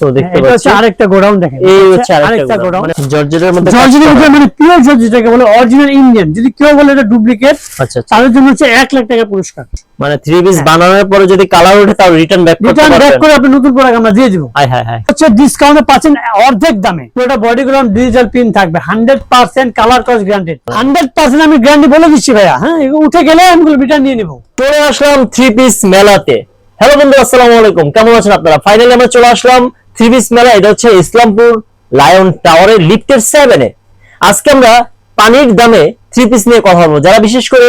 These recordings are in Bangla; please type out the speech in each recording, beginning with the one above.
তো দেখতে এটা পাচ্ছি। হচ্ছে আরেকটা গোডাউন দেখেন। এই হচ্ছে আরেকটা আরেকটা গোডাউন। মানে জর্জেটের মধ্যে জর্জেটের করা। মানে পিওর জর্জ বলে অরিজিনাল ইন্ডিয়ান যদি কেউ বলে এটা ডুপ্লিকেট আচ্ছা আচ্ছা। তাদের জন্য হচ্ছে এক লাখ টাকা পুরস্কার। মানে থ্রি পিস বানানোর পরে যদি কালার ওঠে তাও রিটার্ন ব্যাক করতে রিটার্ন ব্যাক করে আপনি নতুন প্রোডাক্ট আমরা দিয়ে দিব। হাই হাই হাই হচ্ছে ডিসকাউন্টে পাচ্ছেন অর্ধেক দামে। পুরোটা বডি গ্রাউন্ড ডিজিটাল পিন থাকবে। Hundred percent colour cost guaranteed hundred percent আমি গ্যারান্টি বলে দিচ্ছি ভাইয়া। হ্যাঁ উঠে গেলে আমি রিটার্ন নিয়ে নিবো। চলে আসলাম থ্রি পিস মেলাতে। হ্যালো বন্ধু আসসালামু আলাইকুম। কেমন আছেন আপনারা? ফাইনালি আমরা চলে আসলাম থ্রি পিস মেলা এটা হচ্ছে ইসলামপুর লায়ন টাওয়ারের লিফটের সেভেনে আজকে আমরা পানির দামে থ্রি পিস নিয়ে কথা বলব। যারা বিশেষ করে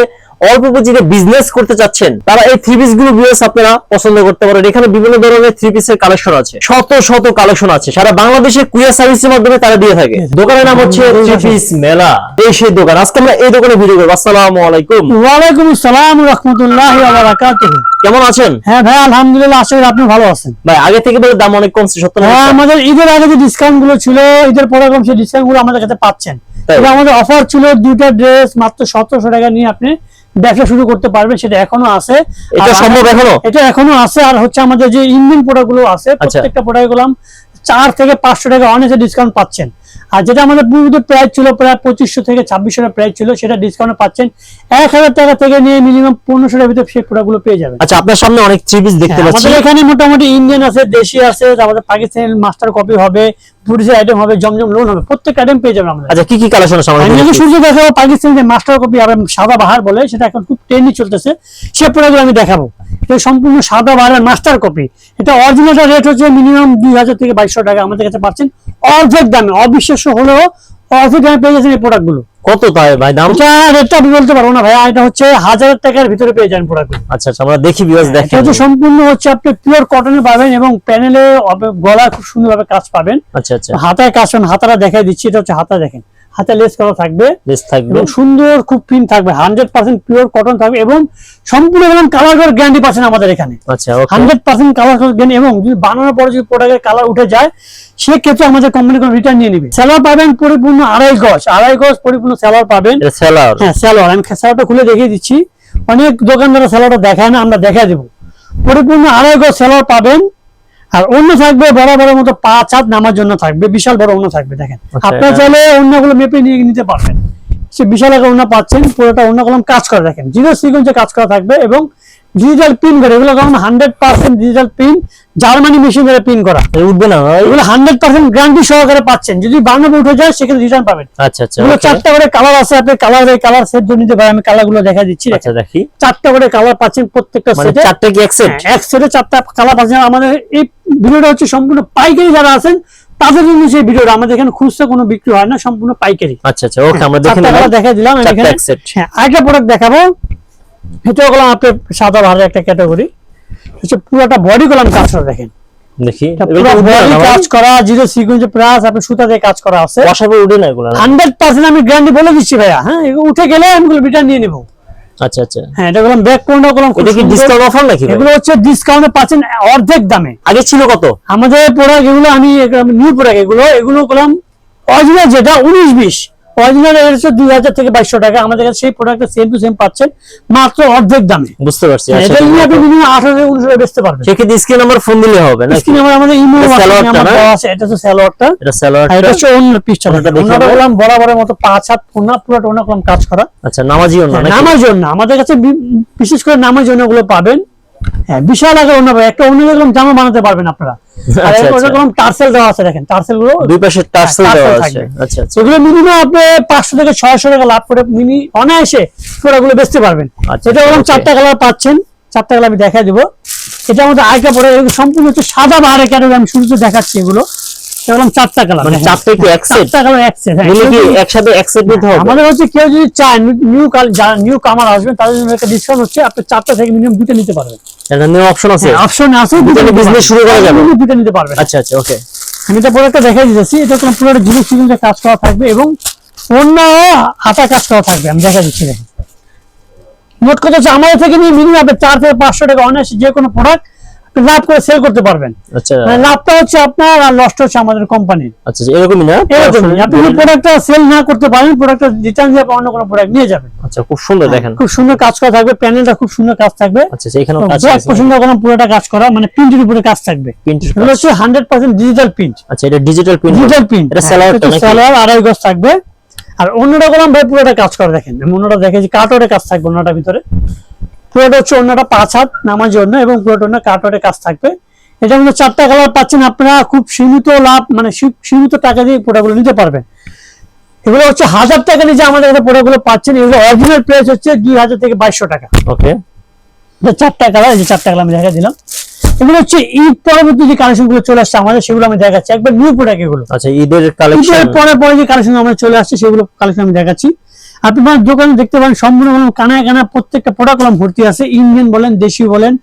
অল্প পুঁজিতে বিজনেস করতে চাচ্ছেন তারা এই থ্রি পিসগুলো ভিউয়ার্স আপনারা পছন্দ করতে পারেন। এখানে বিভিন্ন ধরনের থ্রি পিসের কালেকশন আছে। শত শত কালেকশন আছে। সারা বাংলাদেশে কুরিয়ার সার্ভিসের মাধ্যমে তারা দিয়ে থাকে। দোকানের নাম হচ্ছে থ্রি পিস মেলা। এই সেই দোকান। আজকে আমরা এই দোকানে ভিডিও করব। আসসালামু আলাইকুম। ওয়ালাইকুম আসসালাম রহমতুল্লাহ বারাকাতুহু। কেমন আছেন? হ্যাঁ ভাই আলহামদুলিল্লাহ আশা করি আপনি ভালো আছেন। ভাই আগে থেকে বলে দাম অনেক কমছে সত্য হ্যাঁ আমাদের ঈদের আগে যে ডিসকাউন্টগুলো ছিল ঈদের পরে কম সেই ডিসকাউন্টগুলো আমাদের কাছে পাচ্ছেন। আমাদের অফার ছিল দুইটা ড্রেস মাত্র সতেরোশো টাকা নিয়ে আপনি ব্যবসা শুরু করতে পারবেন সেটা এখনও আছে এটা সম্ভব এখনও? এটা এখনও আছে আর হচ্ছে আমাদের যে ইন্ডিয়ান প্রোডাক্টগুলো আছে আচ্ছা। প্রত্যেকটা প্রোডাক্টগুলো চার থেকে পাঁচশো টাকা অনেক ডিসকাউন্ট পাচ্ছেন আর যেটা আমাদের পূর্বে প্রাইস ছিল প্রায় পঁচিশশো থেকে ছাব্বিশশো টাকা প্রাইস ছিল সেটা ডিসকাউন্ট পাচ্ছেন। এক হাজার টাকা থেকে নিয়ে মিনিমাম পনেরোশো টাকার ভিতরে সেই প্রোডাক্টগুলো পেয়ে যাবেন। আচ্ছা আপনার সামনে অনেক থ্রি পিস দেখতে হ্যাঁ, পাচ্ছি। আমাদের এখানে মোটামুটি ইন্ডিয়ান আছে দেশি আছে আমাদের পাকিস্তানি মাস্টার কপি হবে পুলিশের আইটেম হবে জমজম লোন হবে প্রত্যেক আইটেম পেয়ে যাবেন আমাদের আচ্ছা কি কি কালেকশন আছে আমাদের সূর্য দেখাবো পাকিস্তানি যে মাস্টার কপি হবে সাদা বাহার বলে সেটা এখন খুব ট্রেন্ডি চলতেছে। সে প্রোডাক্ট আমি দেখাবো। এটা সম্পূর্ণ সাদা বাহারের মাস্টার কপি এটা অরিজিনাল রেট হচ্ছে মিনিমাম দুই হাজার থেকে বাইশশো টাকা আমাদের কাছে পাচ্ছেন। অর্ধেক দামে অবিশ্বাস্য হলেও দামে পেয়ে যাচ্ছেন এই প্রোডাক্টগুলো। কত তাই ভাই? দাম? এটা রেটটা আমি বলতে পারব না ভাইয়া এটা হচ্ছে হাজার টাকার ভিতরে পেয়ে যান প্রোডাক্ট আচ্ছা আচ্ছা আমরা দেখি ভিউয়ার্স এটা দেখেন। এটা সম্পূর্ণ হচ্ছে আপনি পিওর কটনে পাবেন এবং প্যানেলে গলা খুব সুন্দরভাবে কাজ পাবেন। আচ্ছা আচ্ছা। হাতায় কাজ হাতারা হাতাটা দেখাই দিচ্ছি এটা হচ্ছে হাতা দেখেন। হাতে লেস করা থাকবে। লেস থাকবে। এবং সুন্দর খুব প্রিন্ট থাকবে। হান্ড্রেড পার্সেন্ট পিওর কটন থাকবে এবং সম্পূর্ণ এবং কালার করে গ্যারান্টি পাচ্ছেন আমাদের এখানে। আচ্ছা okay hundred percent colour guarantee এবং যদি বানানোর পরে যদি প্রোডাক্টের কালার উঠে যায় সেক্ষেত্রে আমাদের কোম্পানি কোনো রিটার্ন নিয়ে নিবে। স্যালোয়ার পাবেন পরিপূর্ণ আড়াই গজ। আড়াই গজ পরিপূর্ণ স্যালোয়ার পাবেন। সেলার হ্যাঁ স্যালোয়ার আমি স্যালোয়ারটা খুলে দেখিয়ে দিচ্ছি। অনেক দোকানদার স্যালোয়ারটা দেখায় না আমরা দেখা দেবো। পরিপূর্ণ আড়াই গজ স্যালোয়ার পাবেন। আর অন্য থাকবে বড় বড় মতো পা হাত নামার জন্য থাকবে বিশাল বড় অন্য থাকবে দেখেন। আপনার চাইলে অন্যগুলো মেপে নিয়ে নিতে পারবেন। সে বিশাল একটা অন্য পাচ্ছেন পুরোটা অন্য কলম কাজ করে দেখেন। জিরো সিকুয়েন্সে কাজ করা থাকবে এবং ডিজিটাল পিন করে এগুলো কারণ hundred percent digital pin Germany machine ধরে পিন করা উঠবে না এগুলো হান্ড্রেড পার্সেন্ট গ্যারান্টি সহকারে পাচ্ছেন। যদি বাংলা উঠে যায় সেক্ষেত্রে রিটার্ন পাবেন। আচ্ছা আচ্ছা চারটা করে কালার আছে আপনি কালার এই কালার সেট ধরে নিতে পারেন। আমি কালারগুলো দেখা দিচ্ছি আচ্ছা দেখি। চারটা করে কালার পাচ্ছেন প্রত্যেকটা মানে সেটে চারটে কি এক সেট এক সেটে চারটা কালার পাচ্ছেন। আমাদের এই ভিডিওটা হচ্ছে সম্পূর্ণ পাইকারি যারা আছেন তাদের জন্য সেই ভিডিওটা। আমাদের এখানে খুচরা কোনো বিক্রি হয় না সম্পূর্ণ পাইকারি। আচ্ছা আচ্ছা ওকে আমরা দেখে দেখা দিলাম এখানে। হ্যাঁ আরেকটা প্রোডাক্ট দেখাবো। আপনার সাদা একটা ক্যাটাগরি হচ্ছে পুরোটা বডি কলাম কাজ করা দেখেন। দেখি। বডি কাজ করা জিরো সিকুয়েন্স প্লাস আপনি সুতা দিয়ে কাজ করা আছে। পর উঠে না এগুলো না? হান্ড্রেড পার্সেন্ট আমি গ্যারান্টি বলে দিচ্ছি ভাইয়া হ্যাঁ? উঠে গেলে আমি রিটার্ন নিয়ে নেব। আচ্ছা আচ্ছা। হ্যাঁ এটা করলাম ব্যাক কোনটা করলাম এটা কি ডিসকাউন্ট অফার নাকি এগুলো হচ্ছে ডিসকাউন্টে পাচ্ছেন অর্ধেক দামে। আগে ছিল কত? আমাদের প্রোডাক্ট এগুলো আমি নিউ প্রোডাক্ট এগুলো এগুলো করলাম অরিজিনাল যেটা উনিশ বিশ। অরিজিনাল হচ্ছে দুই হাজার থেকে বাইশশো টাকা। আমাদের কাছে সেই প্রোডাক্টটা সেম টু সেম পাচ্ছেন মাত্র অর্ধেক দামে। বুঝতে পারছি আচ্ছা এটা নিয়ে আপনি আঠারো থেকে উনিশ বেচতে পারবেন। সেক্ষেত্রে স্ক্রিন নাম্বার ফোন দিলে হবে নাকি? স্ক্রিনে আমার আমাদের ইমো এটা না? হচ্ছে স্যালোয়ারটা এটা সালোয়ার এটা হচ্ছে অন্য পিসটা ওনাটা বললাম বরাবরের মতো পাঁচ হাত পুরোটা ওনা করলাম কাজ করা। আচ্ছা নামাজি অন্য নাকি? নামার জন্য আমাদের কাছে বিশেষ করে নামার জন্য ওগুলো পাবেন। হ্যাঁ বিশাল আকার। একটা অন্য রকম জামা বানাতে পারবেন আপনারা। আর আচ্ছা, আচ্ছা। টার্সেল দেওয়া আছে দেখেন টার্সেলগুলো দুই পাশে টার্সেল হ্যাঁ, দেওয়া আছে। আচ্ছা সেগুলো মিনিমাম আপনি পাঁচশো থেকে ছয়শো টাকা লাভ করে মিনি অনায়াসে প্রোডাক্টগুলো বেচতে পারবেন। এটা ওরকম চারটা কালার পাচ্ছেন চারটা কালার আমি দেখা দিব। এটা আমাদের আরেকটা পরে সম্পূর্ণ হচ্ছে সাদা বাহারে কেন আমি শুরুতে দেখাচ্ছি এগুলো। চারটা কালার মানে চারটে কি এক সেট চারটা কালার এক হ্যাঁ। কি একসাথে এক সেট নিতে হবে? আমাদের হচ্ছে কেউ যদি চায় নিউ যারা নিউ কামার আসবেন তাদের জন্য একটা ডিসকাউন্ট হচ্ছে আপনি চারটা থেকে মিনিমাম দুটো নিতে পারবেন। এটা নিয়ে অপশন আছে? অপশন আছে দুটো দুটো শুরু করা যাবে। দুটো নিতে পারবেন। আচ্ছা আচ্ছা ওকে আমি তো প্রোডাক্টটা দেখাই দিতেছি এটা কোনো পুরো জিনিস সিজনে কাজ করা থাকবে এবং অন্য হাতা কাজ করা থাকবে আমি দেখা দিচ্ছি দেখেন। মোট কথা হচ্ছে আমাদের থেকে নিয়ে মিনিমাম আপনি চার থেকে পাঁচশো টাকা অনায়াসে যে কোনো প্রোডাক্ট লাভ করে সেল করতে পারবেন। আচ্ছা। মানে লাভটা হচ্ছে আপনার আর লসটা হচ্ছে আমাদের কোম্পানির আচ্ছা আচ্ছা, এরকমই না? এরকমই। আপনি যদি প্রোডাক্টটা সেল না করতে পারেন প্রোডাক্টটা রিটার্ন দিয়ে অন্য কোনো প্রোডাক্ট নিয়ে যাবেন। আচ্ছা খুব সুন্দর দেখেন। খুব সুন্দর কাজ করা থাকবে প্যানেলটা খুব সুন্দর কাজ থাকবে। আচ্ছা আচ্ছা, এখানেও কাজ আছে। পছন্দ করেন পুরোটা কাজ করা মানে প্রিন্টের উপরে কাজ থাকবে। প্রিন্টের এগুলো হচ্ছে হান্ড্রেড পার্সেন্ট ডিজিটাল প্রিন্ট আচ্ছা এটা ডিজিটাল প্রিন্ট ডিজিটাল প্রিন্ট এটা সালোয়ারটা নাকি? সালোয়ার আড়াই গজ থাকবে। আর অন্যটা করলাম ভাই পুরোটা কাজ করে দেখেন। অন্যটা দেখে যে কাটরে কাজ থাকবে অন্যটার ভিতরে। পুরোটা হচ্ছে অন্যটা পাঁচ হাত নামার জন্য এবং পুরোটা অন্য কাটরে কাজ থাকবে। এটা মধ্যে চারটা কালার পাচ্ছেন আপনারা খুব সীমিত লাভ মানে সীমিত টাকা দিয়ে প্রোডাক্টগুলো নিতে পারবেন। এগুলো হচ্ছে হাজার টাকা নিয়ে যে আমাদের কাছে প্রোডাক্টগুলো পাচ্ছেন এগুলো অরিজিনাল প্রাইস হচ্ছে দুই হাজার থেকে বাইশশো টাকা। ওকে চারটা কালার এই যে চারটা কালার আমি দেখা দিলাম। এগুলো হচ্ছে ঈদ পরবর্তী যে কালেকশনগুলো চলে আসছে আমাদের সেগুলো আমি দেখাচ্ছি। একবার নিউ প্রোডাক্ট এগুলো। আচ্ছা ঈদের কালেকশন পরে পরে যে কালেকশন চলে আসছে সেগুলো কালেকশন আমি দেখাচ্ছি। আপনি দোকানে দেখতে পারেন সম্পূর্ণ কোনো কানায় কানা প্রত্যেকটা প্রোডাক্ট কলম ভর্তি আছে। ইন্ডিয়ান বলেন দেশি বলেন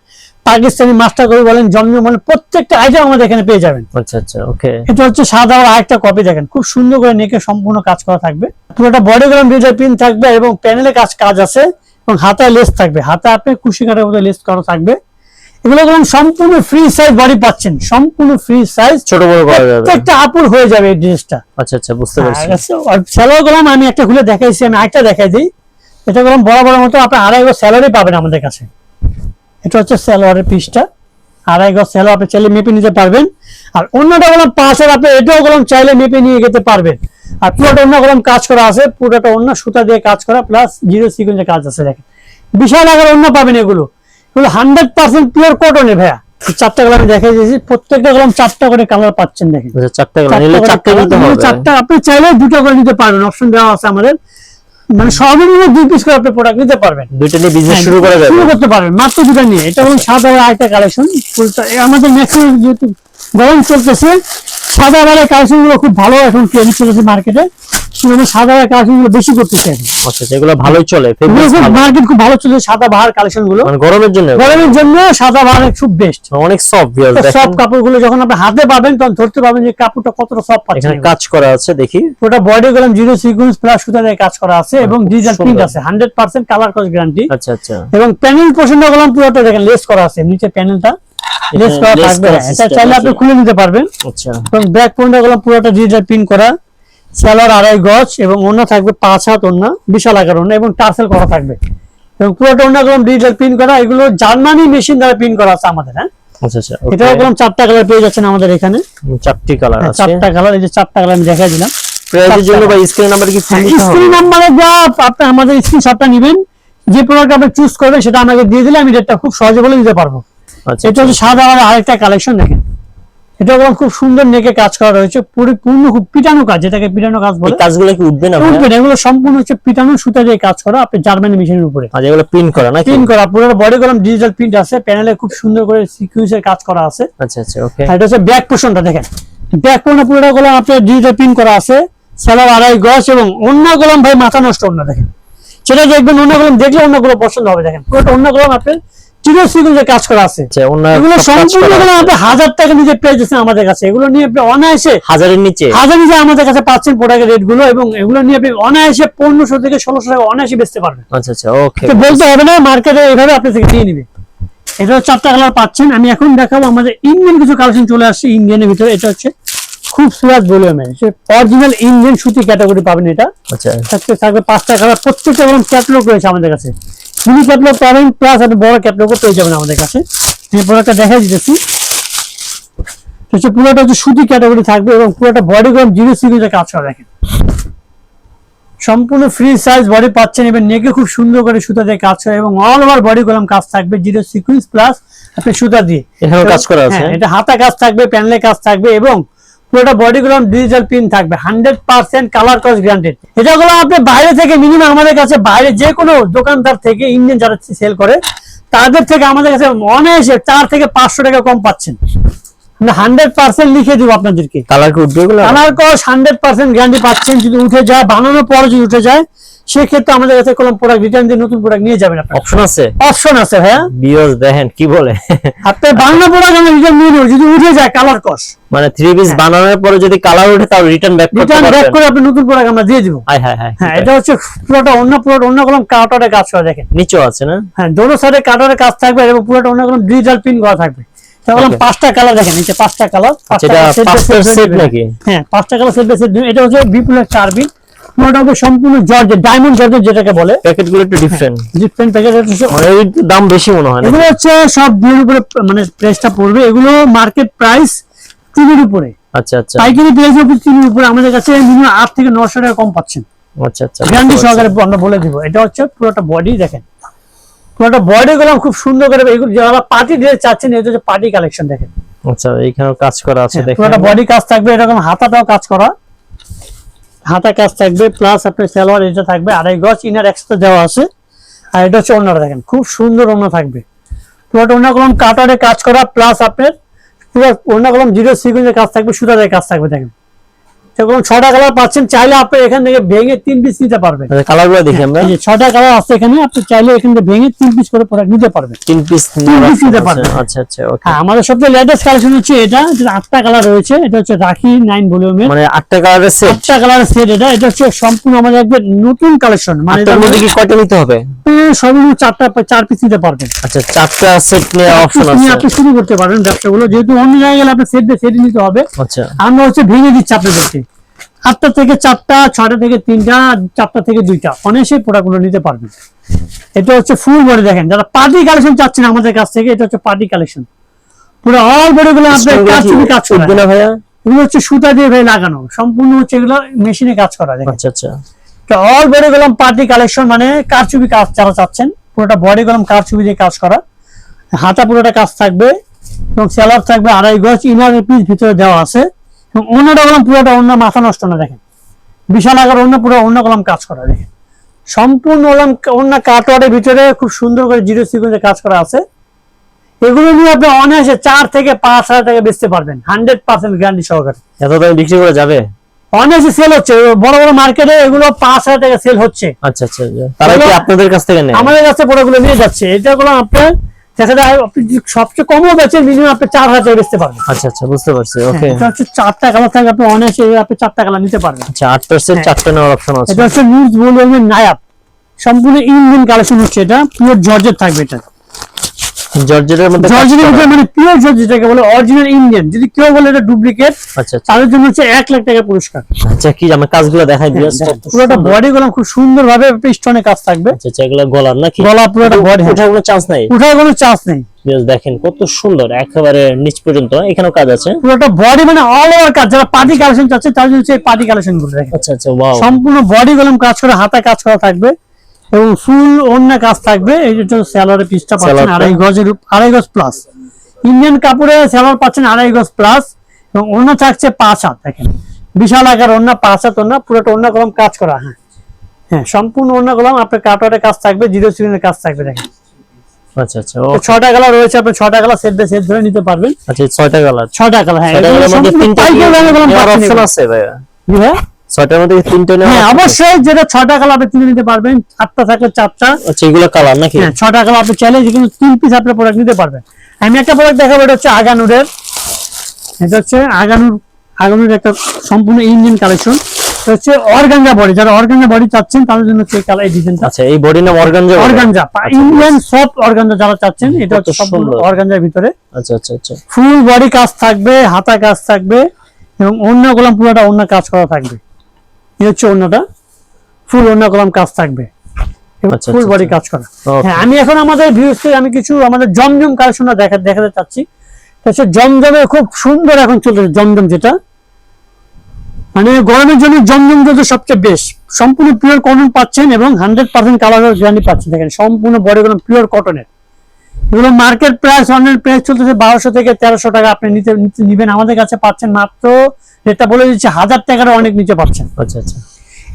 পাকিস্তানি মাস্টার কবি বলেন জমজম বলেন প্রত্যেকটা আইটেম আমাদের এখানে পেয়ে যাবেন। আচ্ছা আচ্ছা ওকে এটা হচ্ছে সাদা আর আরেকটা কপি দেখেন। খুব সুন্দর করে নেকে সম্পূর্ণ কাজ করা থাকবে। পুরোটা বডি গরম ডিজাইন পিন থাকবে এবং প্যানেলে কাজ কাজ আছে এবং হাতায় লেস থাকবে। হাতে আপনি কুশি কাটার মতো লেস করা থাকবে। এগুলো ধরুন সম্পূর্ণ ফ্রি সাইজ বডি পাচ্ছেন। সম্পূর্ণ ফ্রি সাইজ ছোট বড় করা যাবে। প্রত্যেকটা আপুর হয়ে যাবে এই ড্রেসটা আচ্ছা আচ্ছা বুঝতে পারছি। আর স্যালোয়ার গরম আমি একটা খুলে দেখাইছি আমি আরেকটা দেখাই দিই। এটা গরম বড় বড় মতো আপনি আড়াই গজ স্যালারি পাবেন আমাদের কাছে। এটা হচ্ছে স্যালোয়ারের পিসটা আড়াই গজ স্যালোয়ার আপনি চাইলে মেপে নিতে পারবেন। আর অন্যটা গরম পাঁচের আপনি এটাও গরম চাইলে মেপে নিয়ে যেতে পারবেন। আর পুরোটা অন্য গরম কাজ করা আছে। পুরোটা অন্য সুতা দিয়ে কাজ করা প্লাস জিরো সিকুয়েন্সের কাজ আছে দেখেন। বিশাল আকার অন্য পাবেন এগুলো। হান্ড্রেড পার্সেন্ট পিওর কটনের ভাইয়া। চারটা কলম দিয়েছি প্রত্যেকটা কলম চারটা করে কালার পাচ্ছেন দেখেন। আচ্ছা চারটা করে চারটা নিতে হবে। চারটা আপনি চাইলে দুটো করে নিতে পারবেন অপশন দেওয়া আছে আমাদের। মানে সর্বনিম্ন দুই পিস করে আপনি প্রোডাক্ট নিতে পারবেন। দুইটা নিয়ে বিজনেস শুরু করা যাবে। শুরু করতে পারবেন মাত্র দুটো নিয়ে। এটা হলো সাদা আর একটা কালেকশন আমাদের ম্যাক্সিমাম যেহেতু গরম চলতেছে সাদা কালেকশনগুলো খুব ভালো এখন ট্রেন্ড চলেছে মার্কেটে সাদা বেশি করতেছি আচ্ছা আচ্ছা, এগুলো ভালোই চলে মার্কেট খুব ভালো চলছে সাদা বাহার কালেকশন মানে গরমের জন্য? গরমের জন্য সাদা বাহার খুব বেস্ট অনেক সফট ভিউয়ার্স সব দেখেন। কাপড়গুলো যখন আপনি হাতে পাবেন তখন ধরতে পাবেন যে কাপড়টা কতটা সফট পাচ্ছেন এখানে কাজ করা আছে দেখি। বডি কলম জিরো সিকুয়েন্স প্লাস সুতা দিয়ে কাজ করা আছে এবং ডিজিটাল প্রিন্ট আছে hundred percent colour cost guarantee আচ্ছা আচ্ছা। এবং প্যানেল পছন্দ করলাম পুরোটা দেখেন লেস করা আছে নিচে প্যানেলটা লেস করা lace থাকবে এটা চাইলে আপনি খুলে নিতে পারবেন। আচ্ছা। এবং ব্যাক পয়েন্টটা করলাম পুরোটা ডিজিটাল প্রিন্ট করা। সালোয়ার আড়াই গজ এবং অন্য থাকবে পাঁচ হাত অন্য বিশাল আকার অন্য এবং টার্সেল করা থাকবে। এবং পুরোটা অন্য করলাম ডিজিটাল প্রিন্ট করা এগুলো জার্মানি মেশিন দ্বারা প্রিন্ট করা আছে আমাদের হ্যাঁ? আচ্ছা আচ্ছা এটা। চারটা কালার পেয়ে যাচ্ছেন আমাদের এখানে। চারটি কালার হ্যাঁ, চারটা কালার এই যে চারটা কালার আমি দেখাই দিলাম। প্রাইজের জন্য বা স্ক্রিন নাম্বার কি স্ক্রিন যা আপনি আমাদের স্ক্রিনশটটা নেবেন। যে প্রোডাক্ট আপনি চুজ করবেন সেটা আমাকে দিয়ে দিলে আমি রেটটা খুব সহজে বলে দিতে পারব। এটা হচ্ছে সাদা আর আরেকটা কালেকশন দেখেন। এটা বললাম খুব সুন্দর নেকে কাজ করা রয়েছে পরিপূর্ণ খুব পিটানো কাজ যেটাকে পিটানো কাজ বলে। কাজগুলো কি উঠবে না উঠবে না, এগুলো সম্পূর্ণ হচ্ছে পিটানো সুতা দিয়ে কাজ করা আপনি জার্মানি মেশিনের উপরে। আচ্ছা এগুলো প্রিন্ট করা নাকি? প্রিন্ট করা পুরো বডি কলম ডিজিটাল প্রিন্ট আছে প্যানেলে খুব সুন্দর করে কাজ করা আছে। আচ্ছা আচ্ছা ওকে এটা হচ্ছে ব্যাক পোর্শনটা দেখেন। ব্যাক পোর্শনটা পুরোটা আপনার ডিজিটাল প্রিন্ট করা আছে সালার আড়াই গজ এবং অন্য গোলাম ভাই মাথা নষ্ট অন্য দেখেন। সেটা দেখবেন অন্য গোলাম দেখলে অন্য অন্যগুলো পছন্দ হবে দেখেন। পুরোটা অন্য গোলাম আপনার চিরো সিকুয়েন্সে কাজ করা আছে আচ্ছা এগুলো সম্পূর্ণ করা গোলাম আছে। আপনি হাজার টাকা নিজে পেয়ে যাচ্ছেন আমাদের কাছে। এগুলো নিয়ে আপনি অনায়াসে হাজারের নিচে? হাজার নিজে আমাদের কাছে পাচ্ছেন প্রোডাক্টের রেটগুলো এবং এগুলো নিয়ে আপনি অনায়াসে পনেরোশো থেকে ষোলোশো টাকা অনায়াসে বেচতে পারবেন। আচ্ছা আচ্ছা ওকে বলতে হবে না মার্কেটে এইভাবে আপনি থেকে নিয়ে নিবে। এটা চারটা কালার পাচ্ছেন। আমি এখন দেখাবো আমাদের ইন্ডিয়ান কিছু কালেকশন চলে আসছে ইন্ডিয়ানের ভিতরে। এটা হচ্ছে খুব সুরাজ ভলিউমের অরিজিনাল ইন্ডিয়ান সুতি ক্যাটাগরি পাবেন এটা। আচ্ছা। থাকবে পাঁচটা কালার প্রত্যেকটা ক্যাটলগ রয়েছে আমাদের কাছে। মিনি ক্যাটলগ পাবেন প্লাস আপনি বড় ক্যাটলগও পেয়ে যাবেন আমাদের কাছে। আমি প্রোডাক্টটা দেখাই দিতেছি। হচ্ছে পুরোটা হচ্ছে সুতি ক্যাটাগরি থাকবে এবং পুরোটা বডি গরম জিরো সিরিজে কাজ করা দেখেন। সম্পূর্ণ ফ্রি সাইজ বডি পাচ্ছেন এবং নেকে খুব সুন্দর করে সুতা দিয়ে কাজ করে এবং অল ওভার বডি কলম কাজ থাকবে জিরো সিকুয়েন্স প্লাস আপনি সুতা দিয়ে। কাজ করা আছে। হ্যাঁ, এটা হাতা কাজ থাকবে প্যানেলে কাজ থাকবে এবং পুরোটা বডি গুলো ডিজিটাল পিন থাকবে হান্ড্রেড পার্সেন্ট কালার কস এটাগুলো আপনি বাইরে থেকে মিনিমাম আমাদের কাছে বাইরে যে কোনো দোকানদার থেকে ইন্ডিয়ান যারা সেল করে তাদের থেকে আমাদের কাছে অনায়াসে চার থেকে পাঁচশো টাকা কম পাচ্ছেন। হান্ড্রেড পার্সেন্ট লিখে দিব আপনাদেরকে। কালার কি উঠবে এগুলো? Colour cost hundred percent guarantee পাচ্ছেন যদি উঠে যায় বানানোর পর যদি উঠে যায় সেক্ষেত্রে আমাদের কাছে কোনো প্রোডাক্ট রিটার্ন দিয়ে নতুন প্রোডাক্ট নিয়ে যাবেন আপনার। অপশন আছে? অপশন আছে ভাইয়া। বিয়স দেখেন কি বলে? আপনার বাংলা প্রোডাক্ট আমরা রিটার্ন নিয়ে নেব যদি উঠে যায় কালার কস্ট মানে থ্রি পিস বানানোর পরে যদি কালার ওঠে তাও রিটার্ন ব্যাক করতে রিটার্ন ব্যাক করে আপনি নতুন প্রোডাক্ট আমরা দিয়ে দিব। হাই হাই হ্যাঁ। এটা হচ্ছে পুরোটা অন্য পুরোটা অন্য কলম কাউটারে কাজ করা দেখেন। নিচেও আছে না? হ্যাঁ দোনো সাইডে কাউটারে কাজ থাকবে এবং পুরোটা অন্য কলম ডিজিটাল পিন করা থাকবে। তাহলে পাঁচটা কালার দেখেন নিচে পাঁচটা কালার আচ্ছা, এটা পাঁচটার নাকি? হ্যাঁ পাঁচটা কালার সেট সেট এটা হচ্ছে বিপুলের চারবিন হবে সম্পূর্ণ জর্জে ডায়মন্ড যেটাকে বলে। প্যাকেট একটু ডিফারেন্ট ডিফারেন্ট প্যাকেজ হচ্ছে মানে দাম বেশি মনে হয় এগুলো হচ্ছে সব উপরে মানে প্রাইসটা পড়বে। এগুলো মার্কেট প্রাইস তিনের উপরে। আচ্ছা আচ্ছা। পাইকারি প্রাইস হবে তিনের উপরে। আমাদের কাছে মিনিমাম আট থেকে নশো টাকা কম পাচ্ছেন। আচ্ছা আচ্ছা। গ্যারান্টি সহকারে আমরা বলে দিব। এটা হচ্ছে পুরোটা বডি দেখেন। পুরোটা বডি গুলো খুব সুন্দর করে এগুলো যারা পার্টি ড্রেস চাচ্ছেন এটা হচ্ছে পার্টি কালেকশন দেখেন। আচ্ছা এইখানেও কাজ করা আছে দেখেন। পুরোটা বডি কাজ থাকবে এরকম হাতাটাও কাজ করা। হাতা কাজ থাকবে প্লাস আপনার সালোয়ার এটা থাকবে, আড়াই গজ ইনার এক্সট্রা দেওয়া আছে। আর এটা হচ্ছে অন্যটা দেখেন, খুব সুন্দর অন্য থাকবে। পুরোটা অন্য কলম কাটারে কাজ করা প্লাস আপনার পুরো অন্য কলম জিরো সিকুয়েন্সের কাজ থাকবে, সুতারের কাজ থাকবে, দেখেন। সেরকম ছটা কালার পাচ্ছেন চাইলে আপনি এখান থেকে ভেঙে তিন পিস নিতে পারবেন। আচ্ছা কালারগুলো দেখি আমরা। ছটা কালার আছে এখানে আপনি চাইলে এখান থেকে ভেঙে তিন পিস করে প্রোডাক্ট নিতে পারবেন। তিন পিস নিতে পারবেন। আচ্ছা আচ্ছা ওকে হ্যাঁ আমাদের সবচেয়ে লেটেস্ট কালেকশন হচ্ছে এটা যেটা আটটা কালার রয়েছে এটা হচ্ছে রাখি নাইন ভলিউমের মানে আটটা কালারের সেট আটটা কালারের সেট এটা এটা হচ্ছে সম্পূর্ণ আমাদের একবার নতুন কালেকশন মানে আটটার মধ্যে কি কয়টা নিতে হবে? সর্বনিম্ন চারটা চার পিস নিতে পারবেন। আচ্ছা চারটা সেট নিয়ে অপশন আছে। আপনি শুরু করতে পারবেন ব্যবসাগুলো যেহেতু অন্য জায়গায় গেলে আপনি সেট দিয়ে সেট নিতে হবে। আচ্ছা। আমরা হচ্ছে ভেঙে দিচ্ছি আপনাদেরকে। আটটা থেকে চারটা ছয়টা থেকে তিনটা চারটা থেকে দুইটা। অনেসে প্রোডাক্টগুলো নিতে পারবেন। এটা হচ্ছে ফুল বডি দেখেন। যারা পার্টি কালেকশন চাচ্ছেন আমাদের কাছ থেকে এটা হচ্ছে পার্টি কালেকশন পুরো অল বডি গুলো আপনার কাজ কাজ করা। ভাইয়া? এগুলো হচ্ছে সুতা দিয়ে ভাই লাগানো। সম্পূর্ণ হচ্ছে এগুলো মেশিনে কাজ করা দেখেন। আচ্ছা আচ্ছা। অল বডি গলাম পার্টি কালেকশন মানে কারচুপি কাজ যারা চাচ্ছেন পুরোটা বডি গলাম কারচুপি দিয়ে কাজ করা। হাতা পুরোটা কাজ থাকবে এবং সেলার থাকবে আড়াই গজ ইনার পিস ভিতরে দেওয়া আছে। অন্যটা গলাম পুরোটা অন্য মাথা নষ্ট না দেখেন। বিশাল আকার অন্য পুরো অন্য গলাম কাজ করা দেখেন। সম্পূর্ণ গলাম অন্য কাটওয়ার্ডের ভিতরে খুব সুন্দর করে জিরো সিকুয়েন্সে কাজ করা আছে। এগুলো নিয়ে আপনি অনায়াসে চার থেকে পাঁচ হাজার টাকা বেচতে পারবেন হান্ড্রেড পার্সেন্ট গ্যারান্টি সহকারে। এত দামে বিক্রি করা যাবে? অনায়াসে সেল হচ্ছে বড় বড় মার্কেটে এগুলো পাঁচ হাজার টাকা সেল হচ্ছে। আচ্ছা আচ্ছা আচ্ছা। তারা কি আপনাদের কাছ থেকে নেয়? আমাদের কাছে প্রোডাক্টগুলো নিয়ে যাচ্ছে। এটা গুলো আপনার আপনি সবচেয়ে কমও বেচেন মিনিমাম আপনি চার হাজার বেচতে পারবেন। আচ্ছা আচ্ছা বুঝতে পারছি ওকে এটা হচ্ছে চারটা কালার থাকে আপনি অনেকে আপনি চারটা কালার নিতে পারবেন। আচ্ছা আট পার্সেন্ট হ্যাঁ। চারটা নেওয়ার অপশন আছে। এটা হচ্ছে নিউজ বলবেন নায়াব। সম্পূর্ণ ইন্ডিয়ান কালেকশন হচ্ছে এটা পিওর জর্জেট থাকবে এটা। জর্জেটের মধ্যে জর্জেটের। উপরে মানে পিওর বলে অরিজিনাল ইন্ডিয়ান যদি কেউ বলে এটা ডুপ্লিকেট আচ্ছা আচ্ছা। তাদের জন্য হচ্ছে এক লাখ টাকা পুরস্কার। আচ্ছা কি আমার কাজগুলো দেখাই দিয়ে পুরোটা বডি গুলো খুব সুন্দর ভাবে স্টোনে কাজ থাকবে। আচ্ছা আচ্ছা এগুলো গলার নাকি? গলা পুরোটা বডি ওঠার কোনো চান্স নাই। উঠার কোনো চান্স নেই। Just দেখেন কত সুন্দর একেবারে নিচ পর্যন্ত এখানেও কাজ আছে। পুরোটা বডি মানে অল ওভার কাজ যারা পার্টি কালেকশন চাচ্ছে তাদের জন্য হচ্ছে পার্টি কালেকশনগুলো আচ্ছা আচ্ছা ওয়াও সম্পূর্ণ বডি গলম কাজ করে হাতে কাজ করা থাকবে। এবং ফুল অন্য কাজ থাকবে এই যে স্যালারের পিসটা পাচ্ছেন আড়াই গজের আড়াই গজ প্লাস ইন্ডিয়ান কাপড়ে স্যালার পাচ্ছেন আড়াই গজ প্লাস এবং অন্য থাকছে পাঁচ হাত দেখেন। বিশাল আকার অন্য পাঁচ হাত অন্য পুরোটা অন্য কলম কাজ করা হ্যাঁ। হ্যাঁ সম্পূর্ণ অন্য কলম আপনার কাটোয়ারের কাজ থাকবে জিরো সিলিনের কাজ থাকবে দেখেন। আচ্ছা আচ্ছা ও ছটা কালার রয়েছে আপনি ছটা কালার সেট বাই সেট ধরে নিতে পারবেন। আচ্ছা এই ছয়টা কালার ছটা কালার হ্যাঁ ছয়টা এগুলো কালার মধ্যে সম্পূর্ণ তিনটা পাইকারি দামে কলম অপশন আছে ভাইয়া। জি ভাইয়া? ছয়টার মধ্যে তিনটা নেওয়ার হ্যাঁ অবশ্যই যেটা ছটা কালার আপনি কিনে নিতে পারবেন চারটা থাকলে চারটা। আচ্ছা এগুলো কালার নাকি? হ্যাঁ ছটা কালার আপনি চাইলে তিন পিস আপনার প্রোডাক্ট নিতে পারবেন। আমি একটা প্রোডাক্ট দেখাবো এটা হচ্ছে আগানুরের। এটা হচ্ছে আগানুর আগানুর একটা সম্পূর্ণ ইন্ডিয়ান কালেকশন হচ্ছে অর্গানজা বডি যারা অর্গানজা বডি চাচ্ছেন তাদের জন্য হচ্ছে কালার এই ডিজাইনটা আচ্ছা এই বডি নাম organza? Organza Indian soft organza যারা চাচ্ছেন এটা হচ্ছে সম্পূর্ণ। অর্গানজার ভিতরে। আচ্ছা আচ্ছা আচ্ছা। ফুল বডি কাজ থাকবে হাতা কাজ থাকবে এবং অন্য কলম পুরোটা অন্য কাজ করা থাকবে। এই হচ্ছে অন্যটা ফুল অন্য কলম কাজ থাকবে। আচ্ছা, ফুল আচ্ছা, বডি আচ্ছা। কাজ করা। হ্যাঁ আমি এখন আমাদের ভিউজকে আমি কিছু আমাদের জমজম কালেকশনটা দেখা দেখাতে চাচ্ছি। তো জমজমে খুব সুন্দর এখন চলতেছে জমজম যেটা। মানে গরমের জন্য জমজম যেটা সবচেয়ে বেস্ট সম্পূর্ণ পিওর কটন পাচ্ছেন এবং হান্ড্রেড পার্সেন্ট কালারের গ্যারান্টি পাচ্ছেন। দেখেন সম্পূর্ণ বডি গুলো পিওর কটনের এগুলো মার্কেট প্রাইস অনলাইন প্রাইস চলতেছে বারোশো থেকে তেরোশো টাকা। আপনি নিতে নিবেন। আমাদের কাছে পাচ্ছেন মাত্র রেটটা বলে দিচ্ছে হাজার টাকার অনেক নিচে পাচ্ছেন। আচ্ছা আচ্ছা।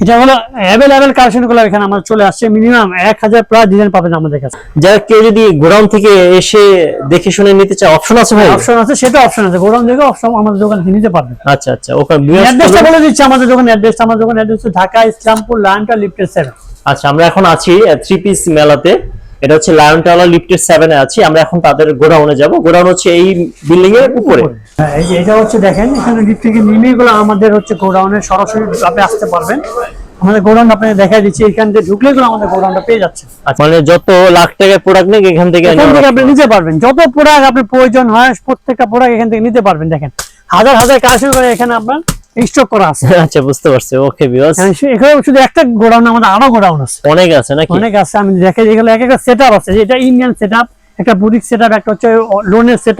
এটা হলো অ্যাভেলেবেল কালেকশনগুলো এখানে আমার চলে আসছে। মিনিমাম এক হাজার প্লাস ডিজাইন পাবেন আমাদের কাছে। যারা কেউ যদি গোডাউন থেকে এসে দেখে শুনে নিতে চায় অপশন আছে ভাই? অপশন আছে সেটা অপশন আছে। গোডাউন থেকে অপশন আমাদের দোকান থেকে নিতে পারবেন। আচ্ছা আচ্ছা ওখানে বিয়ার্স অ্যাড্রেসটা বলে দিচ্ছি আমাদের দোকান। অ্যাড্রেস আমাদের দোকান অ্যাড্রেস ঢাকা ইসলামপুর লায়নটা লিফটের সেভেন আচ্ছা আমরা এখন আছি থ্রি পিস মেলাতে। এটা হচ্ছে লায়ন টাওয়ার লিফটের সেভেনে আছি। আমরা এখন তাদের গোডাউনে যাব। গোডাউন হচ্ছে এই বিল্ডিং এর উপরে। হ্যাঁ এই যে এটা হচ্ছে দেখেন এখানে লিফট থেকে নেমে গুলো আমাদের হচ্ছে গোডাউনে সরাসরি আপনি আসতে পারবেন। আমাদের গোডাউন আপনাকে দেখা দিচ্ছি এখান থেকে ঢুকলে গুলো আমাদের গোডাউনটা পেয়ে যাচ্ছে। আচ্ছা, মানে যত লাখ টাকার প্রোডাক্ট নেই এখান থেকে এখান থেকে আপনি নিতে পারবেন। যত প্রোডাক্ট আপনার প্রয়োজন হয় প্রত্যেকটা প্রোডাক্ট এখান থেকে নিতে পারবেন। দেখেন হাজার হাজার করে এখানে আপনার স্টক করা আছে। আচ্ছা বুঝতে পারছি। ওকে ভিউয়ার্স এখানে শুধু একটা গোডাউন আমাদের আরও গোডাউন আছে। অনেক আছে নাকি? অনেক আছে। আমি দেখে যেগুলো এক একটা সেট আছে। এটা ইন্ডিয়ান সেট একটা বুটিক সেট একটা হচ্ছে লোনের সেট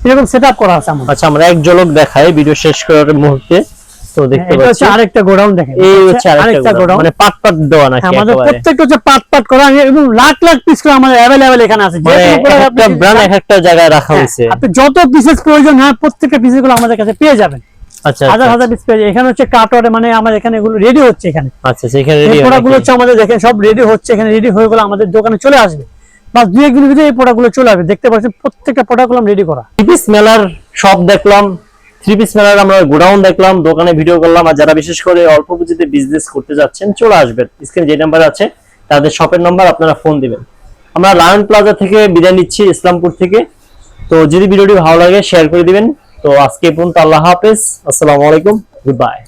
এরকম সেট করা আছে আমাদের। আচ্ছা আমরা এক ঝলক দেখাই ভিডিও শেষ করার মুহূর্তে। তো দেখতে এটা হচ্ছে পাচ্ছি। আরেকটা গোডাউন দেখেন। এই হচ্ছে আরেকটা গোডাউন। মানে পাট পাট দেওয়া নাকি আমাদের প্রত্যেকটা হচ্ছে পাট পাট করা। এবং লাখ লাখ পিস করে আমাদের অ্যাভেলেবেল এখানে আছে। মানে একটা ব্র্যান্ড এক একটা জায়গায় রাখা হ্যাঁ, হয়েছে। আপনি যত পিসেস প্রয়োজন হয় প্রত্যেকটা পিসেসগুলো আমাদের কাছে পেয়ে যাবেন। হাজার আচ্ছা, হাজার পিস পেয়ে এখানে হচ্ছে কাটরে মানে আমাদের এখানে এগুলো রেডি হচ্ছে এখানে। আচ্ছা রেডি হচ্ছে আমাদের দেখেন সব রেডি হচ্ছে এখানে রেডি হয়ে গেলে আমাদের দোকানে চলে আসবে। বা দুই একদিনের ভিতরে এই চলে আসবে। দেখতে পাচ্ছেন প্রত্যেকটা রেডি করা। থ্রি পিস মেলার দেখলাম। থ্রি পিস মেলার আমরা গোডাউন দেখলাম দোকানে ভিডিও করলাম। আর যারা বিশেষ করে অল্প পুঁজিতে বিজনেস করতে যাচ্ছেন চলে আসবেন। স্ক্রিনে যে নাম্বার আছে তাদের শপের নাম্বার আপনারা ফোন দিবেন। আমরা লায়ন প্লাজা থেকে বিদায় নিচ্ছি ইসলামপুর থেকে। তো যদি ভিডিওটি ভালো লাগে শেয়ার করে দিবেন। তো আজকে পর্যন্ত আল্লাহ হাফেজ। আসসালামু আলাইকুম। Good bye